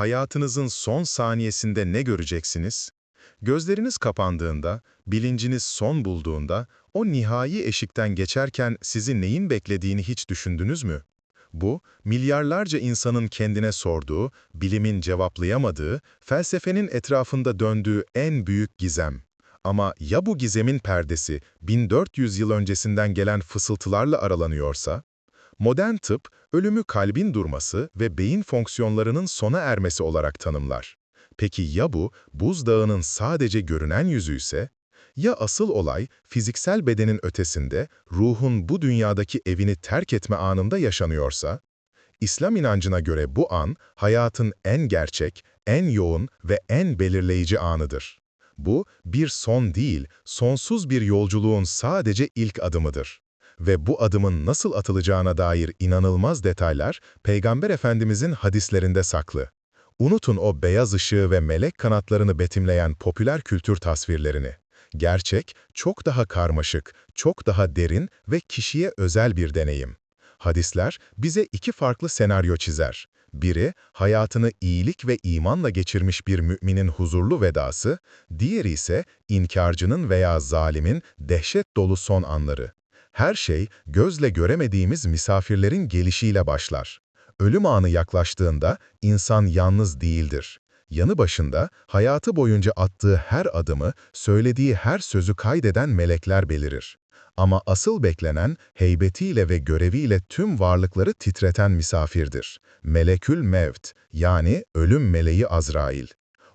hayatınızın son saniyesinde ne göreceksiniz? Gözleriniz kapandığında, bilinciniz son bulduğunda, o nihai eşikten geçerken sizi neyin beklediğini hiç düşündünüz mü? Bu, milyarlarca insanın kendine sorduğu, bilimin cevaplayamadığı, felsefenin etrafında döndüğü en büyük gizem. Ama ya bu gizemin perdesi 1400 yıl öncesinden gelen fısıltılarla aralanıyorsa? Modern tıp, ölümü kalbin durması ve beyin fonksiyonlarının sona ermesi olarak tanımlar. Peki ya bu, buzdağının sadece görünen yüzü ise? Ya asıl olay, fiziksel bedenin ötesinde, ruhun bu dünyadaki evini terk etme anında yaşanıyorsa? İslam inancına göre bu an, hayatın en gerçek, en yoğun ve en belirleyici anıdır. Bu, bir son değil, sonsuz bir yolculuğun sadece ilk adımıdır ve bu adımın nasıl atılacağına dair inanılmaz detaylar Peygamber Efendimizin hadislerinde saklı. Unutun o beyaz ışığı ve melek kanatlarını betimleyen popüler kültür tasvirlerini. Gerçek, çok daha karmaşık, çok daha derin ve kişiye özel bir deneyim. Hadisler bize iki farklı senaryo çizer. Biri, hayatını iyilik ve imanla geçirmiş bir müminin huzurlu vedası, diğeri ise inkarcının veya zalimin dehşet dolu son anları. Her şey gözle göremediğimiz misafirlerin gelişiyle başlar. Ölüm anı yaklaştığında insan yalnız değildir. Yanı başında hayatı boyunca attığı her adımı, söylediği her sözü kaydeden melekler belirir. Ama asıl beklenen heybetiyle ve göreviyle tüm varlıkları titreten misafirdir. Melekül Mevt yani ölüm meleği Azrail.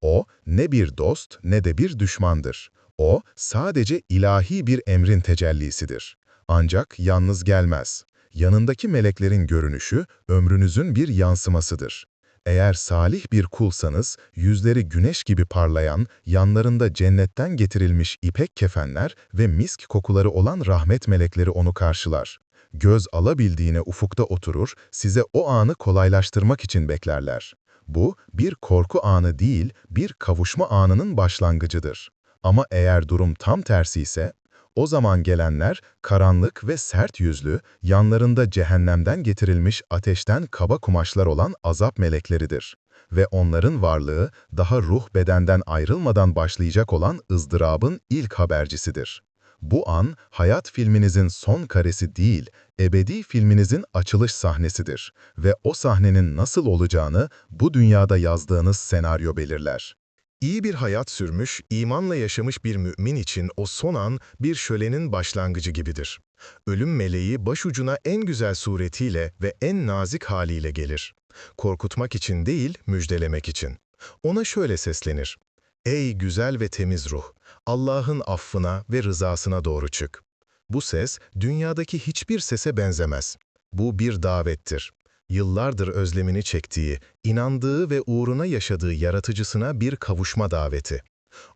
O ne bir dost ne de bir düşmandır. O sadece ilahi bir emrin tecellisidir. Ancak yalnız gelmez. Yanındaki meleklerin görünüşü ömrünüzün bir yansımasıdır. Eğer salih bir kulsanız, yüzleri güneş gibi parlayan, yanlarında cennetten getirilmiş ipek kefenler ve misk kokuları olan rahmet melekleri onu karşılar. Göz alabildiğine ufukta oturur, size o anı kolaylaştırmak için beklerler. Bu, bir korku anı değil, bir kavuşma anının başlangıcıdır. Ama eğer durum tam tersi ise, o zaman gelenler karanlık ve sert yüzlü, yanlarında cehennemden getirilmiş ateşten kaba kumaşlar olan azap melekleridir. Ve onların varlığı daha ruh bedenden ayrılmadan başlayacak olan ızdırabın ilk habercisidir. Bu an, hayat filminizin son karesi değil, ebedi filminizin açılış sahnesidir ve o sahnenin nasıl olacağını bu dünyada yazdığınız senaryo belirler. İyi bir hayat sürmüş, imanla yaşamış bir mümin için o son an bir şölenin başlangıcı gibidir. Ölüm meleği başucuna en güzel suretiyle ve en nazik haliyle gelir. Korkutmak için değil, müjdelemek için. Ona şöyle seslenir. Ey güzel ve temiz ruh! Allah'ın affına ve rızasına doğru çık. Bu ses, dünyadaki hiçbir sese benzemez. Bu bir davettir yıllardır özlemini çektiği, inandığı ve uğruna yaşadığı yaratıcısına bir kavuşma daveti.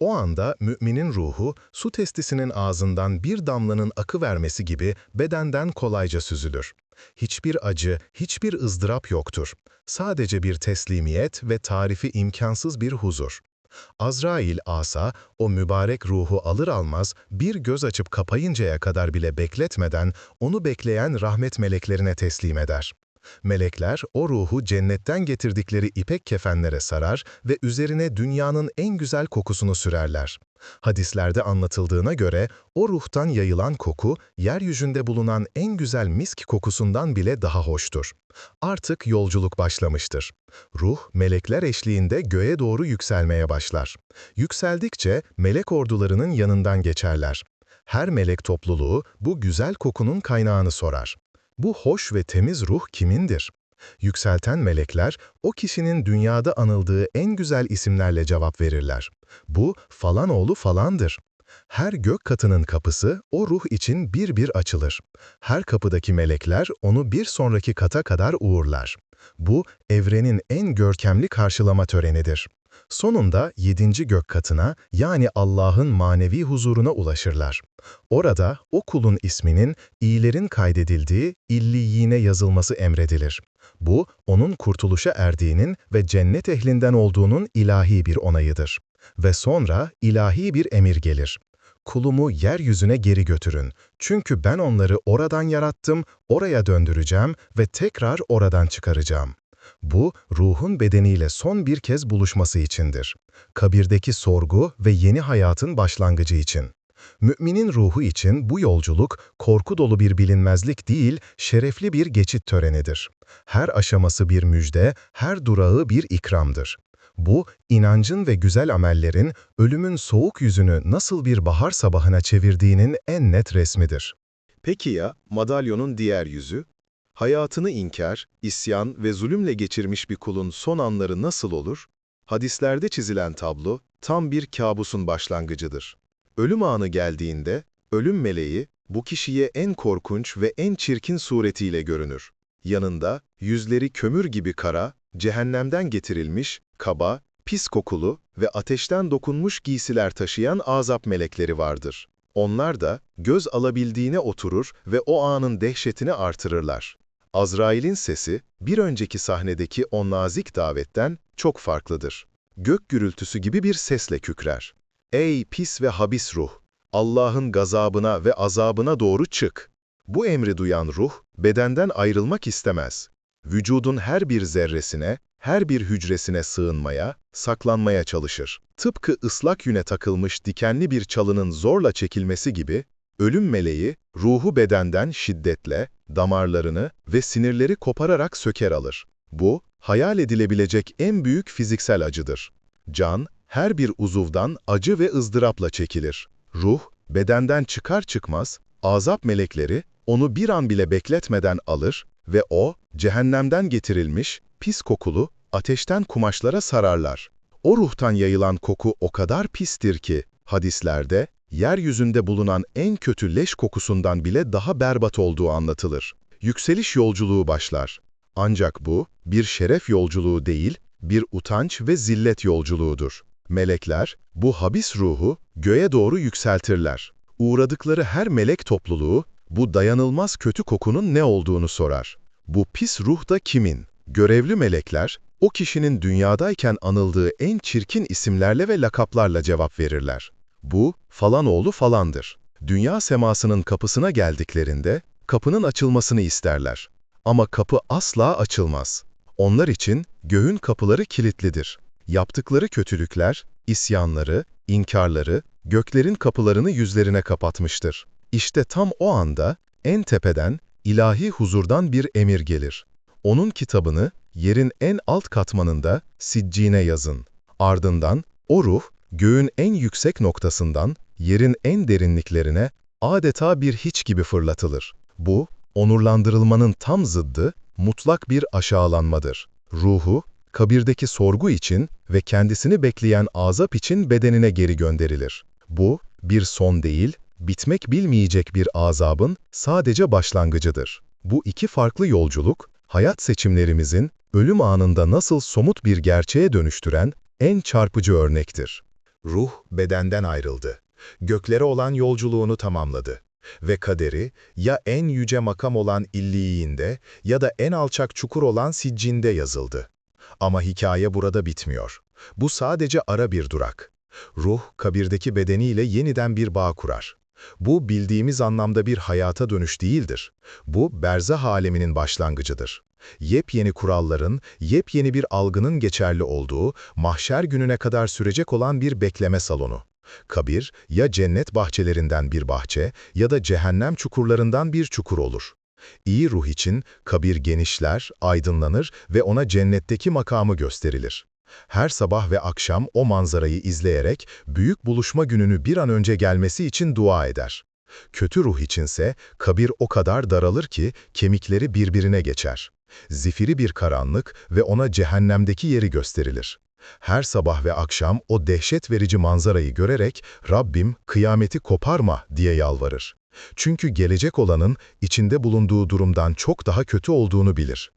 O anda müminin ruhu, su testisinin ağzından bir damlanın akı vermesi gibi bedenden kolayca süzülür. Hiçbir acı, hiçbir ızdırap yoktur. Sadece bir teslimiyet ve tarifi imkansız bir huzur. Azrail asa, o mübarek ruhu alır almaz bir göz açıp kapayıncaya kadar bile bekletmeden onu bekleyen rahmet meleklerine teslim eder. Melekler o ruhu cennetten getirdikleri ipek kefenlere sarar ve üzerine dünyanın en güzel kokusunu sürerler. Hadislerde anlatıldığına göre o ruhtan yayılan koku, yeryüzünde bulunan en güzel misk kokusundan bile daha hoştur. Artık yolculuk başlamıştır. Ruh, melekler eşliğinde göğe doğru yükselmeye başlar. Yükseldikçe melek ordularının yanından geçerler. Her melek topluluğu bu güzel kokunun kaynağını sorar. Bu hoş ve temiz ruh kimindir? Yükselten melekler, o kişinin dünyada anıldığı en güzel isimlerle cevap verirler. Bu, falan oğlu falandır. Her gök katının kapısı o ruh için bir bir açılır. Her kapıdaki melekler onu bir sonraki kata kadar uğurlar. Bu, evrenin en görkemli karşılama törenidir. Sonunda yedinci gök katına yani Allah'ın manevi huzuruna ulaşırlar. Orada o kulun isminin iyilerin kaydedildiği illiyine yazılması emredilir. Bu, onun kurtuluşa erdiğinin ve cennet ehlinden olduğunun ilahi bir onayıdır. Ve sonra ilahi bir emir gelir. Kulumu yeryüzüne geri götürün. Çünkü ben onları oradan yarattım, oraya döndüreceğim ve tekrar oradan çıkaracağım. Bu, ruhun bedeniyle son bir kez buluşması içindir. Kabirdeki sorgu ve yeni hayatın başlangıcı için. Müminin ruhu için bu yolculuk korku dolu bir bilinmezlik değil, şerefli bir geçit törenidir. Her aşaması bir müjde, her durağı bir ikramdır. Bu, inancın ve güzel amellerin ölümün soğuk yüzünü nasıl bir bahar sabahına çevirdiğinin en net resmidir. Peki ya madalyonun diğer yüzü? Hayatını inkar, isyan ve zulümle geçirmiş bir kulun son anları nasıl olur? Hadislerde çizilen tablo tam bir kabusun başlangıcıdır. Ölüm anı geldiğinde, ölüm meleği bu kişiye en korkunç ve en çirkin suretiyle görünür. Yanında yüzleri kömür gibi kara, cehennemden getirilmiş, kaba, pis kokulu ve ateşten dokunmuş giysiler taşıyan azap melekleri vardır. Onlar da göz alabildiğine oturur ve o anın dehşetini artırırlar. Azrail'in sesi, bir önceki sahnedeki o nazik davetten çok farklıdır. Gök gürültüsü gibi bir sesle kükrer. Ey pis ve habis ruh! Allah'ın gazabına ve azabına doğru çık. Bu emri duyan ruh, bedenden ayrılmak istemez. Vücudun her bir zerresine, her bir hücresine sığınmaya, saklanmaya çalışır. Tıpkı ıslak yüne takılmış dikenli bir çalının zorla çekilmesi gibi, ölüm meleği, ruhu bedenden şiddetle, damarlarını ve sinirleri kopararak söker alır. Bu, hayal edilebilecek en büyük fiziksel acıdır. Can, her bir uzuvdan acı ve ızdırapla çekilir. Ruh, bedenden çıkar çıkmaz, azap melekleri onu bir an bile bekletmeden alır ve o, cehennemden getirilmiş, pis kokulu, ateşten kumaşlara sararlar. O ruhtan yayılan koku o kadar pistir ki, hadislerde, yeryüzünde bulunan en kötü leş kokusundan bile daha berbat olduğu anlatılır. Yükseliş yolculuğu başlar. Ancak bu, bir şeref yolculuğu değil, bir utanç ve zillet yolculuğudur. Melekler, bu habis ruhu göğe doğru yükseltirler. Uğradıkları her melek topluluğu, bu dayanılmaz kötü kokunun ne olduğunu sorar. Bu pis ruh da kimin? Görevli melekler, o kişinin dünyadayken anıldığı en çirkin isimlerle ve lakaplarla cevap verirler. Bu, falan oğlu falandır. Dünya semasının kapısına geldiklerinde, kapının açılmasını isterler. Ama kapı asla açılmaz. Onlar için göğün kapıları kilitlidir. Yaptıkları kötülükler, isyanları, inkarları, göklerin kapılarını yüzlerine kapatmıştır. İşte tam o anda, en tepeden, ilahi huzurdan bir emir gelir. Onun kitabını, yerin en alt katmanında, siccine yazın. Ardından, o ruh, göğün en yüksek noktasından, yerin en derinliklerine, adeta bir hiç gibi fırlatılır. Bu, onurlandırılmanın tam zıddı, mutlak bir aşağılanmadır. Ruhu, kabirdeki sorgu için ve kendisini bekleyen azap için bedenine geri gönderilir. Bu, bir son değil, bitmek bilmeyecek bir azabın sadece başlangıcıdır. Bu iki farklı yolculuk, hayat seçimlerimizin ölüm anında nasıl somut bir gerçeğe dönüştüren en çarpıcı örnektir. Ruh bedenden ayrıldı. Göklere olan yolculuğunu tamamladı. Ve kaderi ya en yüce makam olan illiğinde ya da en alçak çukur olan siccinde yazıldı. Ama hikaye burada bitmiyor. Bu sadece ara bir durak. Ruh, kabirdeki bedeniyle yeniden bir bağ kurar. Bu bildiğimiz anlamda bir hayata dönüş değildir. Bu berzah aleminin başlangıcıdır. Yepyeni kuralların, yepyeni bir algının geçerli olduğu, mahşer gününe kadar sürecek olan bir bekleme salonu. Kabir, ya cennet bahçelerinden bir bahçe ya da cehennem çukurlarından bir çukur olur. İyi ruh için kabir genişler, aydınlanır ve ona cennetteki makamı gösterilir. Her sabah ve akşam o manzarayı izleyerek büyük buluşma gününü bir an önce gelmesi için dua eder. Kötü ruh içinse kabir o kadar daralır ki kemikleri birbirine geçer. Zifiri bir karanlık ve ona cehennemdeki yeri gösterilir. Her sabah ve akşam o dehşet verici manzarayı görerek Rabbim kıyameti koparma diye yalvarır. Çünkü gelecek olanın içinde bulunduğu durumdan çok daha kötü olduğunu bilir.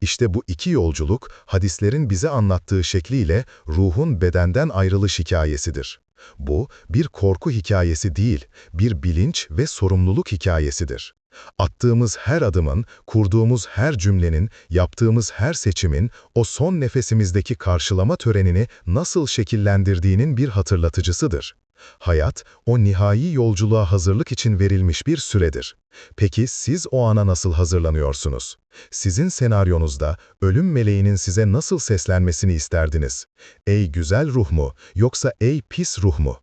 İşte bu iki yolculuk, hadislerin bize anlattığı şekliyle ruhun bedenden ayrılış hikayesidir. Bu, bir korku hikayesi değil, bir bilinç ve sorumluluk hikayesidir. Attığımız her adımın, kurduğumuz her cümlenin, yaptığımız her seçimin, o son nefesimizdeki karşılama törenini nasıl şekillendirdiğinin bir hatırlatıcısıdır. Hayat, o nihai yolculuğa hazırlık için verilmiş bir süredir. Peki siz o ana nasıl hazırlanıyorsunuz? Sizin senaryonuzda ölüm meleğinin size nasıl seslenmesini isterdiniz? Ey güzel ruh mu, yoksa ey pis ruh mu?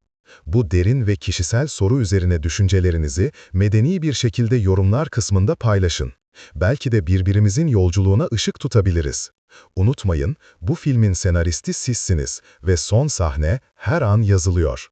Bu derin ve kişisel soru üzerine düşüncelerinizi medeni bir şekilde yorumlar kısmında paylaşın. Belki de birbirimizin yolculuğuna ışık tutabiliriz. Unutmayın, bu filmin senaristi sizsiniz ve son sahne her an yazılıyor.